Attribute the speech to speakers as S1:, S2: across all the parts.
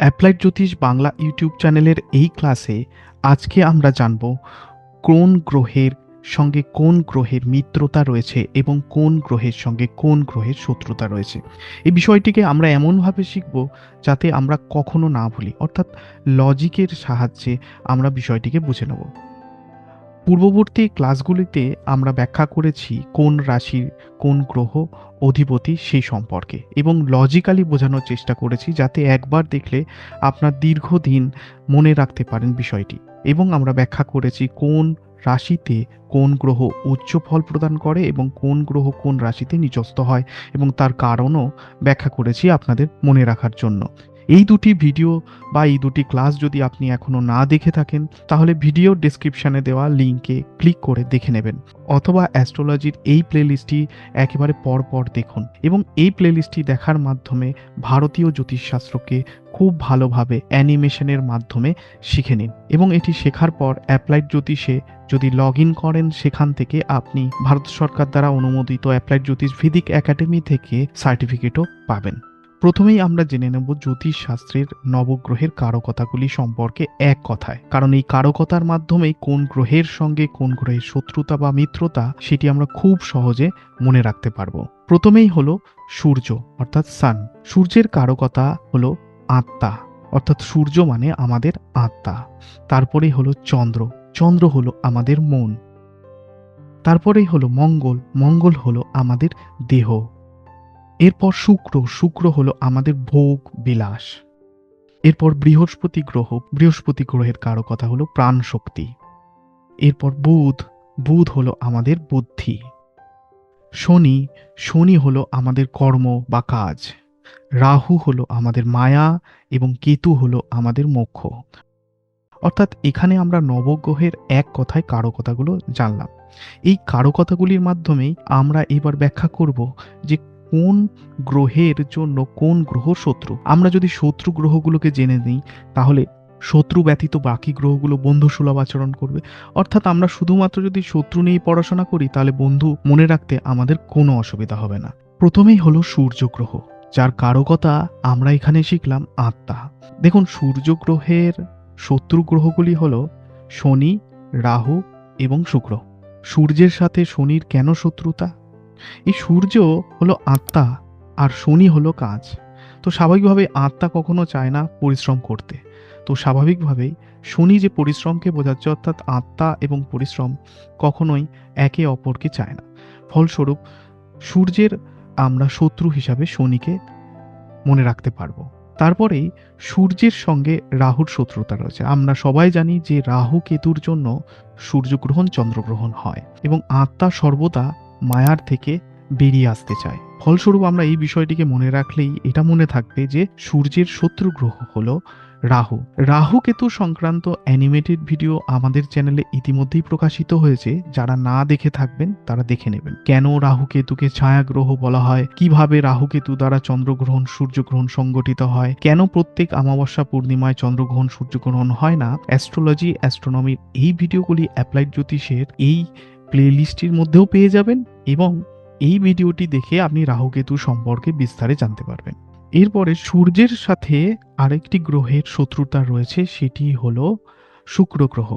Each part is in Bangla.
S1: অ্যাপ্লাইড জ্যোতিষ বাংলা ইউটিউব চ্যানেলের এই ক্লাসে আজকে আমরা জানব কোন গ্রহের সঙ্গে কোন গ্রহের মিত্রতা রয়েছে এবং কোন গ্রহের সঙ্গে কোন গ্রহের শত্রুতা রয়েছে। এই বিষয়টিকে আমরা এমনভাবে শিখব যাতে আমরা কখনো না ভুলি। অর্থাৎ লজিকের সাহায্যে আমরা বিষয়টিকে বুঝে নেব। পূর্ববর্তী ক্লাসগুলিতে আমরা ব্যাখ্যা করেছি কোন রাশির কোন গ্রহ অধিপতি সেই সম্পর্কে এবং লজিক্যালি বোঝানোর চেষ্টা করেছি যাতে একবার দেখলে আপনার দীর্ঘদিন মনে রাখতে পারেন বিষয়টি। এবং আমরা ব্যাখ্যা করেছি কোন রাশিতে কোন গ্রহ উচ্চ ফল প্রদান করে এবং কোন গ্রহ কোন রাশিতে নিচস্ত হয় এবং তার কারণও ব্যাখ্যা করেছি আপনাদের মনে রাখার জন্য। এই দুটি ভিডিও বা এই দুটি ক্লাস যদি আপনি এখনও না দেখে থাকেন, তাহলে ভিডিও ডিসক্রিপশানে দেওয়া লিঙ্কে ক্লিক করে দেখে নেবেন। অথবা অ্যাস্ট্রোলজির এই প্লেলিস্টটি একেবারে পর পর দেখুন এবং এই প্লেলিস্টটি দেখার মাধ্যমে ভারতীয় জ্যোতিষশাস্ত্রকে খুব ভালোভাবে অ্যানিমেশনের মাধ্যমে শিখে নিন এবং এটি শেখার পর অ্যাপ্লাইড জ্যোতিষে যদি লগ ইন করেন, সেখান থেকে আপনি ভারত সরকার দ্বারা অনুমোদিত অ্যাপ্লাইড জ্যোতিষ ভিদিক একাডেমি থেকে সার্টিফিকেটও পাবেন। প্রথমেই আমরা জেনে নেব জ্যোতিষ শাস্ত্রের নবগ্রহের কারকতাগুলি সম্পর্কে এক কথায়। কারণ এই কারকতার মাধ্যমেই কোন গ্রহের সঙ্গে কোন গ্রহের শত্রুতা বা মিত্রতা সেটি আমরা খুব সহজে মনে রাখতে পারব। প্রথমেই হলো সূর্য, অর্থাৎ সান সূর্যের কারকতা হলো আত্মা, অর্থাৎ সূর্য মানে আমাদের আত্মা। তারপরেই হলো চন্দ্র চন্দ্র হলো আমাদের মন। তারপরেই হলো মঙ্গল মঙ্গল হলো আমাদের দেহ। এরপর শুক্র শুক্র হলো আমাদের ভোগ বিলাস। এরপর বৃহস্পতি গ্রহ, বৃহস্পতি গ্রহের কারও কথা হলো প্রাণ শক্তি এরপর বুধ বুধ হলো আমাদের বুদ্ধি। শনি শনি হলো আমাদের কর্ম বা কাজ। রাহু হলো আমাদের মায়া এবং কেতু হলো আমাদের মোক্ষ। অর্থাৎ এখানে আমরা নবগ্রহের এক কথায় কারকতাগুলো জানলাম। এই কারকতাগুলির মাধ্যমেই আমরা এবার ব্যাখ্যা করব যে কোন গ্রহের জন্য কোন গ্রহ শত্রু? আমরা যদি শত্রু গ্রহগুলোকে জেনে নিই, তাহলে শত্রু ব্যতীত বাকি গ্রহগুলো বন্ধু সুলভ আচরণ করবে। অর্থাৎ আমরা শুধুমাত্র যদি শত্রু নিয়ে পড়াশোনা করি, তাহলে বন্ধু মনে রাখতে আমাদের কোনো অসুবিধা হবে না। প্রথমেই হলো সূর্য গ্রহ, যার কারকতা আমরা এখানে শিখলাম আত্মা। দেখুন, সূর্য গ্রহের শত্রু গ্রহগুলি হলো শনি, রাহু এবং শুক্র। সূর্যের সাথে শনির কেন শত্রুতা? এই সূর্য হলো আত্মা আর শনি হলো কাজ। তো স্বাভাবিকভাবে আত্মা কখনো চায় না পরিশ্রম করতে। তো স্বাভাবিকভাবেই শনি যে পরিশ্রমকে বোঝাচ্ছে অর্থাৎ আত্মা এবং পরিশ্রম কখনোই একে অপরকে চায় না। ফলস্বরূপ সূর্যের আমরা শত্রু হিসাবে শনিকে মনে রাখতে পারব। তারপরেই সূর্যের সঙ্গে রাহুর শত্রুতা রয়েছে। আমরা সবাই জানি যে রাহু কেতুর জন্য সূর্যগ্রহণ চন্দ্রগ্রহণ হয় এবং আত্মা সর্বদা মায়ার থেকে বেরিয়ে আসতে চায়। ফলস্বরূপ আমরা এই বিষয়টিকে মনে রাখলেই এটা মনে থাকবে যে সূর্যের শত্রু গ্রহ হলো রাহু। রাহু কেতু সংক্রান্ত অ্যানিমেটেড ভিডিও আমাদের চ্যানেলে ইতিমধ্যেই প্রকাশিত হয়েছে। যারা না দেখে থাকবেন, তারা দেখে নেবেন। কেন রাহু কেতুকে ছায়া গ্রহ বলা হয়? কীভাবে রাহু কেতু দ্বারা চন্দ্রগ্রহণ, সূর্যগ্রহণ সংগঠিত হয়? কেন প্রত্যেক অমাবস্যা পূর্ণিমায় চন্দ্রগ্রহণ, সূর্যগ্রহণ হয় না? অ্যাস্ট্রোলজি, অ্যাস্ট্রোনমির এই ভিডিওগুলি অ্যাপ্লাইড জ্যোতিষের এই প্লেলিস্টটির মধ্যেও পেয়ে যাবেন এবং এই ভিডিওটি দেখে আপনি রাহুকেতু সম্পর্কে বিস্তারে জানতে পারবেন। এরপরে সূর্যের সাথে আরেকটি গ্রহের শত্রুতা রয়েছে, সেটি হলো শুক্র গ্রহ।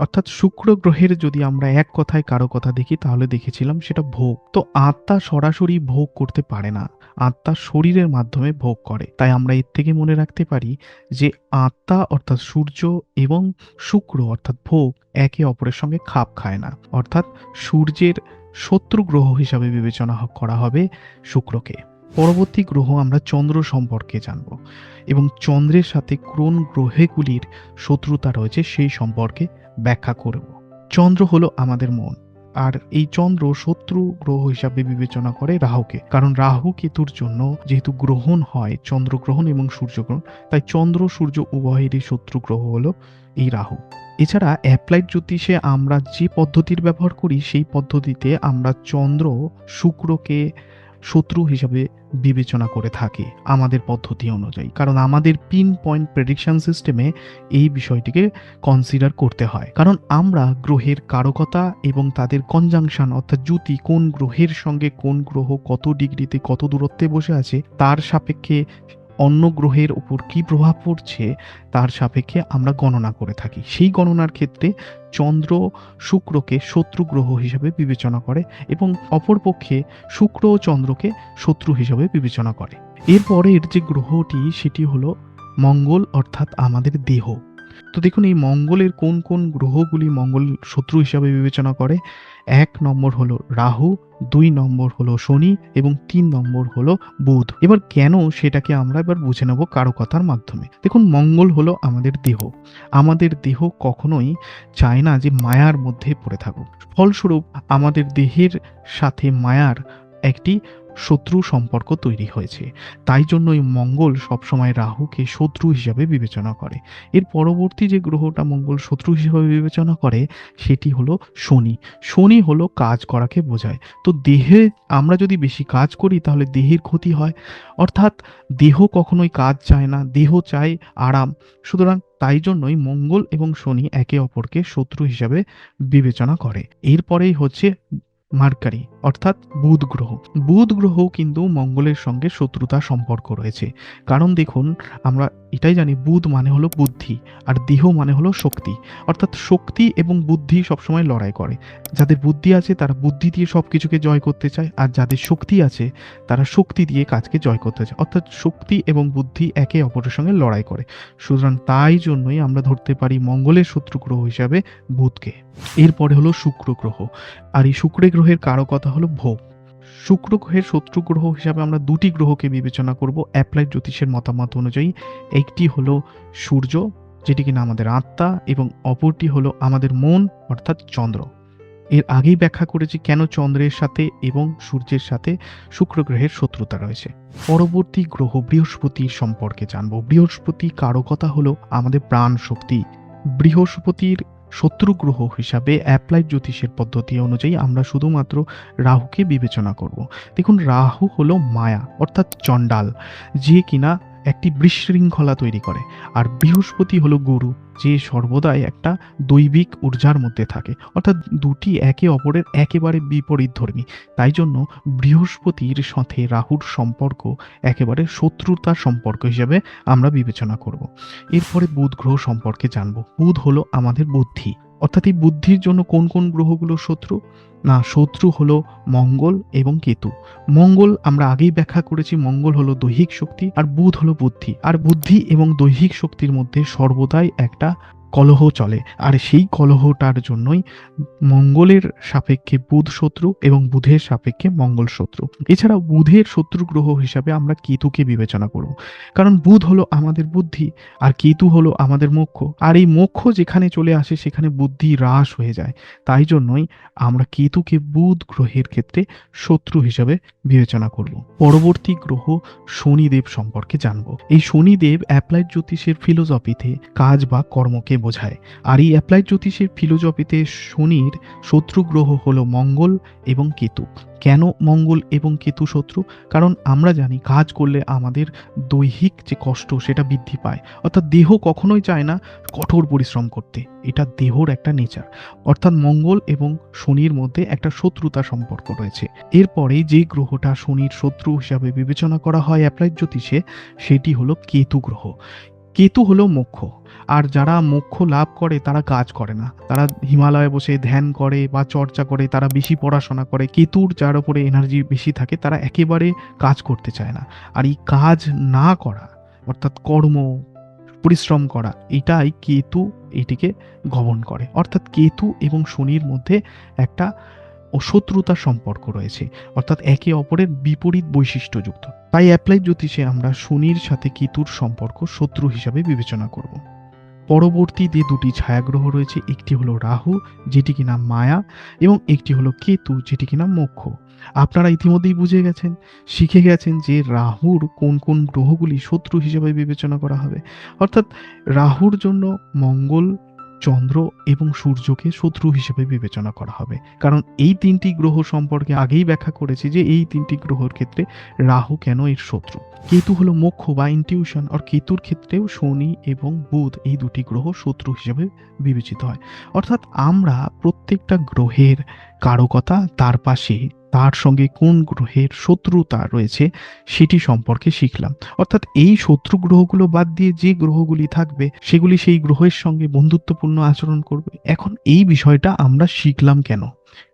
S1: অর্থাৎ শুক্র গ্রহের যদি আমরা এক কথায় কারও কথা দেখি, তাহলে দেখেছিলাম সেটা ভোগ। তো আত্মা সরাসরি ভোগ করতে পারে না। আত্মা শরীরের মাধ্যমে ভোগ করে। তাই আমরা এর থেকে মনে রাখতে পারি যে আত্মা অর্থাৎ সূর্য এবং শুক্র অর্থাৎ ভোগ একে অপরের সঙ্গে খাপ খায় না। অর্থাৎ সূর্যের শত্রু গ্রহ হিসাবে বিবেচনা করা হবে শুক্রকে। পরবর্তী গ্রহ আমরা চন্দ্র সম্পর্কে জানব এবং চন্দ্রের সাথে কোন গ্রহেগুলির শত্রুতা রয়েছে সেই সম্পর্কে ব্যাখ্যা করব। চন্দ্র হলো আমাদের মন, আর এই চন্দ্র শত্রু গ্রহ হিসাবে বিবেচনা করে রাহুকে। কারণ রাহু কেতুর জন্য যেহেতু গ্রহণ হয় চন্দ্রগ্রহণ এবং সূর্যগ্রহণ তাই চন্দ্র, সূর্য উভয়েরই শত্রু গ্রহ হলো এই রাহু। এছাড়া অ্যাপ্লাইড জ্যোতিষে আমরা যে পদ্ধতির ব্যবহার করি, সেই পদ্ধতিতে আমরা চন্দ্র শুক্রকে শত্রু হিসাবে বিবেচনা করে থাকে আমাদের পদ্ধতি অনুযায়ী। কারণ আমাদের পিন পয়েন্ট প্রেডিকশন সিস্টেমে এই বিষয়টিকে কনসিডার করতে হয়। কারণ আমরা গ্রহের কারকতা এবং তাদের কনজাংশন অর্থাৎ জ্যোতি কোন গ্রহের সঙ্গে কোন গ্রহ কত ডিগ্রিতে কত দূরত্বে বসে আছে, তার সাপেক্ষে অন্য গ্রহের উপর কী প্রভাব পড়ছে তার সাপেক্ষে আমরা গণনা করে থাকি। সেই গণনার ক্ষেত্রে চন্দ্র শুক্রকে শত্রু গ্রহ হিসাবে বিবেচনা করে এবং অপরপক্ষে শুক্র ও চন্দ্রকে শত্রু হিসাবে বিবেচনা করে। এরপরের যে গ্রহটি সেটি হলো মঙ্গল অর্থাৎ আমাদের দেহ। তো দেখুন এই মঙ্গলের কোন কোন গ্রহগুলি মঙ্গল শত্রু হিসাবে বিবেচনা করে? এক নম্বর হলো রাহু, দুই নম্বর হলো শনি এবং তিন নম্বর হলো বুধ। এবার কেন সেটাকে আমরা এবার বুঝে নেব কারও কথার মাধ্যমে? দেখুন, মঙ্গল হলো আমাদের দেহ। আমাদের দেহ কখনোই চায় না যে মায়ার মধ্যে পড়ে থাকুক। ফলস্বরূপ আমাদের দেহের সাথে মায়ার একটি শত্রু সম্পর্ক তৈরি হয়েছে। তাই জন্যই মঙ্গল সবসময় রাহুকে শত্রু হিসাবে বিবেচনা করে। এর পরবর্তী যে গ্রহটা মঙ্গল শত্রু হিসাবে বিবেচনা করে, সেটি হলো শনি। শনি হলো কাজ করাকে বোঝায়। তো দেহে আমরা যদি বেশি কাজ করি, তাহলে দেহের ক্ষতি হয়। অর্থাৎ দেহ কখনোই কাজ চায় না, দেহ চায় আরাম। সুতরাং তাই জন্যই মঙ্গল এবং শনি একে অপরকে শত্রু হিসাবে বিবেচনা করে। এরপরেই হচ্ছে মার্কারি, অর্থাৎ বুধ গ্রহ। বুধ গ্রহ কিন্তু মঙ্গলের সঙ্গে শত্রুতা সম্পর্ক রয়েছে। কারণ দেখুন, আমরা এটাই জানি, বুধ মানে হলো বুদ্ধি, আর দেহ মানে হলো শক্তি। অর্থাৎ শক্তি এবং বুদ্ধি সবসময় লড়াই করে। যাদের বুদ্ধি আছে, তারা বুদ্ধি দিয়ে সব কিছুকে জয় করতে চায়, আর যাদের শক্তি আছে, তারা শক্তি দিয়ে কাজকে জয় করতে চায়। অর্থাৎ শক্তি এবং বুদ্ধি একে অপরের সঙ্গে লড়াই করে। সুতরাং তাই জন্যই আমরা ধরতে পারি মঙ্গলের শত্রু গ্রহ হিসাবে বুধকে। এরপরে হলো শুক্র গ্রহ। আর এই শুক্র গ্রহের কারও কথা হলো ভোগ। শুক্র গ্রহের শত্রু গ্রহ হিসাবে আমরা দুটি গ্রহকে বিবেচনা করব। অ্যাপ্লাইড জ্যোতিষের মতামত অনুযায়ী একটি হলো সূর্য, যেটি কিনা আমাদের আত্মা, এবং অপরটি হলো আমাদের মন, অর্থাৎ চন্দ্র। এর আগেই ব্যাখ্যা করেছি কেন চন্দ্রের সাথে এবং সূর্যের সাথে শুক্র গ্রহের শত্রুতা রয়েছে। পরবর্তী গ্রহ বৃহস্পতির সম্পর্কে জানব। বৃহস্পতি কারও কথা হলো আমাদের প্রাণ শক্তি বৃহস্পতির শত্রু গ্রহ হিসাবে অ্যাপ্লাইড জ্যোতিষের পদ্ধতি অনুযায়ী আমরা শুধুমাত্র রাহুকে বিবেচনা করব। দেখুন, রাহু হলো মায়া, অর্থাৎ চণ্ডাল, যে কিনা একটি বিশৃঙ্খলা তৈরি করে, আর বৃহস্পতি হলো গুরু। যে সর্বদাই একটা দৈবিক ঊর্জার মধ্যে থাকে। অর্থাৎ দুটি একে অপরের একেবারে বিপরীত ধর্মী। তাই জন্য বৃহস্পতির সাথে রাহুর সম্পর্ক একেবারে শত্রুতার সম্পর্ক হিসেবে আমরা বিবেচনা করব। এরপরে বুধ গ্রহ সম্পর্কে জানব। বুধ হলো আমাদের বুদ্ধি। অর্থাৎ এই বুদ্ধির জন্য কোন কোন গ্রহগুলো শত্রু? না, শত্রু হলো মঙ্গল এবং কেতু। মঙ্গল আমরা আগেই ব্যাখ্যা করেছি, মঙ্গল হলো দৈহিক শক্তি আর বুধ হলো বুদ্ধি। আর বুদ্ধি এবং দৈহিক শক্তির মধ্যে সর্বদাই একটা কলহ চলে। আর সেই কলহটার জন্যই মঙ্গলের সাপেক্ষে বুধ শত্রু এবং বুধের সাপেক্ষে মঙ্গল শত্রু এছাড়াও বুধের শত্রু গ্রহ হিসাবে আমরা কেতুকে বিবেচনা করব। কারণ বুধ হলো আমাদের বুদ্ধি, আর কেতু হলো আমাদের মোক্ষ। আর এই মোক্ষ যেখানে চলে আসে, সেখানে বুদ্ধি হ্রাস হয়ে যায়। তাই জন্যই আমরা কেতুকে বুধ গ্রহের ক্ষেত্রে শত্রু হিসাবে বিবেচনা করব। পরবর্তী গ্রহ শনিদেব সম্পর্কে জানব। এই শনিদেব অ্যাপ্লাইড জ্যোতিষের ফিলোজফিতে কাজ বা কর্মকে বোঝায়। আর এই অ্যাপ্লাইড জ্যোতিষের ফিলোজফিতে শনির শত্রু গ্রহ হলো মঙ্গল এবং কেতু। কেন মঙ্গল এবং কেতু শত্রু? কারণ আমরা জানি কাজ করলে আমাদের দৈহিক যে কষ্ট, সেটা বৃদ্ধি পায়। অর্থাৎ দেহ কখনোই চায় না কঠোর পরিশ্রম করতে। এটা দেহর একটা নেচার অর্থাৎ মঙ্গল এবং শনির মধ্যে একটা শত্রুতা সম্পর্ক রয়েছে। এরপরে যে গ্রহটা শনির শত্রু হিসাবে বিবেচনা করা হয় অ্যাপ্লাইড জ্যোতিষে, সেটি হলো কেতু গ্রহ। কেতু হলো মোক্ষ আর যারা মোক্ষ লাভ করে, তারা কাজ করে না। তারা হিমালয়ে বসে ধ্যান করে বা চর্চা করে, তারা বেশি পড়াশোনা করে। কেতুর যার উপরে এনার্জি বেশি থাকে, তারা একেবারে কাজ করতে চায় না। আর এই কাজ না করা, অর্থাৎ কর্ম, পরিশ্রম করা, এটাই কেতু এটিকে গমন করে। অর্থাৎ কেতু এবং শনির মধ্যে একটা ও শত্রুতার সম্পর্ক রয়েছে, অর্থাৎ একে অপরের বিপরীত বৈশিষ্ট্যযুক্ত তাই অ্যাপ্লাই জ্যোতিষে আমরা শনির সাথে কেতুর সম্পর্ক শত্রু হিসাবে বিবেচনা করব। পরবর্তী যে দুটি ছায়াগ্রহ রয়েছে, একটি হলো রাহু, যেটি কিনা মায়া, এবং একটি হলো কেতু, যেটি কিনা মোক্ষ। আপনারা ইতিমধ্যেই বুঝে গেছেন, শিখে গেছেন যে রাহুর কোন কোন গ্রহগুলি শত্রু হিসেবে বিবেচনা করা হবে। অর্থাৎ রাহুর জন্য মঙ্গল চন্দ্র এবং সূর্যকে শত্রু হিসেবে বিবেচনা করা হবে। কারণ এই তিনটি গ্রহ সম্পর্কে আগেই ব্যাখ্যা করেছি যে এই তিনটি গ্রহর ক্ষেত্রে রাহু কেন এর শত্রু? কেতু হলো মোক্ষ বা ইনটিউশন আর কেতুর ক্ষেত্রেও শনি এবং বুধ এই দুটি গ্রহ শত্রু হিসেবে বিবেচিত হয়। অর্থাৎ আমরা প্রত্যেকটা গ্রহের কারকতা তার পাশে তার সঙ্গে কোন গ্রহের শত্রুতা রয়েছে সেটি সম্পর্কে শিখলাম। অর্থাৎ এই শত্রু গ্রহগুলো বাদ দিয়ে যে গ্রহগুলি থাকবে, সেগুলি সেই গ্রহের সঙ্গে বন্ধুত্বপূর্ণ আচরণ করবে। এখন এই বিষয়টা আমরা শিখলাম কেন?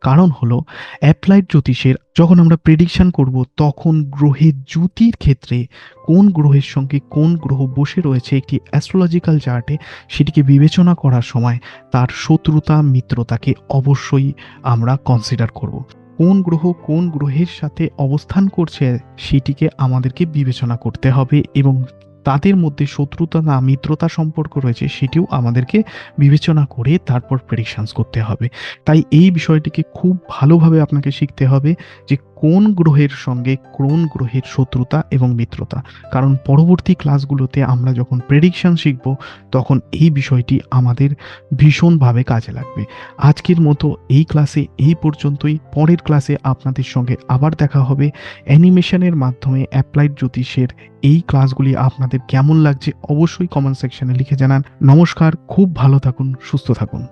S1: কারণ হলো, অ্যাপ্লাইড জ্যোতিষের যখন আমরা প্রেডিকশন করব, তখন গ্রহের জ্যোতির ক্ষেত্রে কোন গ্রহের সঙ্গে কোন গ্রহ বসে রয়েছে একটি অ্যাস্ট্রোলজিক্যাল চার্টে সেটিকে বিবেচনা করার সময় তার শত্রুতা, মিত্রতাকে অবশ্যই আমরা কনসিডার করব। কোন গ্রহ কোন গ্রহের সাথে অবস্থান করছে সেটিকে আমাদেরকে বিবেচনা করতে হবে এবং তাদের মধ্যে শত্রুতা না মিত্রতা সম্পর্ক রয়েছে সেটিও আমাদেরকে বিবেচনা করে তারপর প্রেডিকশানস করতে হবে। তাই এই বিষয়টিকে খুব ভালোভাবে আপনাকে শিখতে হবে যে কোন গ্রহের সঙ্গে কোন গ্রহের শত্রুতা এবং মিত্রতা? কারণ পরবর্তী ক্লাসগুলোতে আমরা যখন প্রেডিকশান শিখব, তখন এই বিষয়টি আমাদের ভীষণভাবে কাজে লাগবে। আজকের মতো এই ক্লাসে এই পর্যন্তই। পরের ক্লাসে আপনাদের সঙ্গে আবার দেখা হবে। অ্যানিমেশনের মাধ্যমে অ্যাপ্লাইড জ্যোতিষের এই ক্লাসগুলি আপনাদের কেমন লাগছে অবশ্যই কমেন্ট সেকশনে লিখে জানান। নমস্কার, খুব ভালো থাকুন, সুস্থ থাকুন।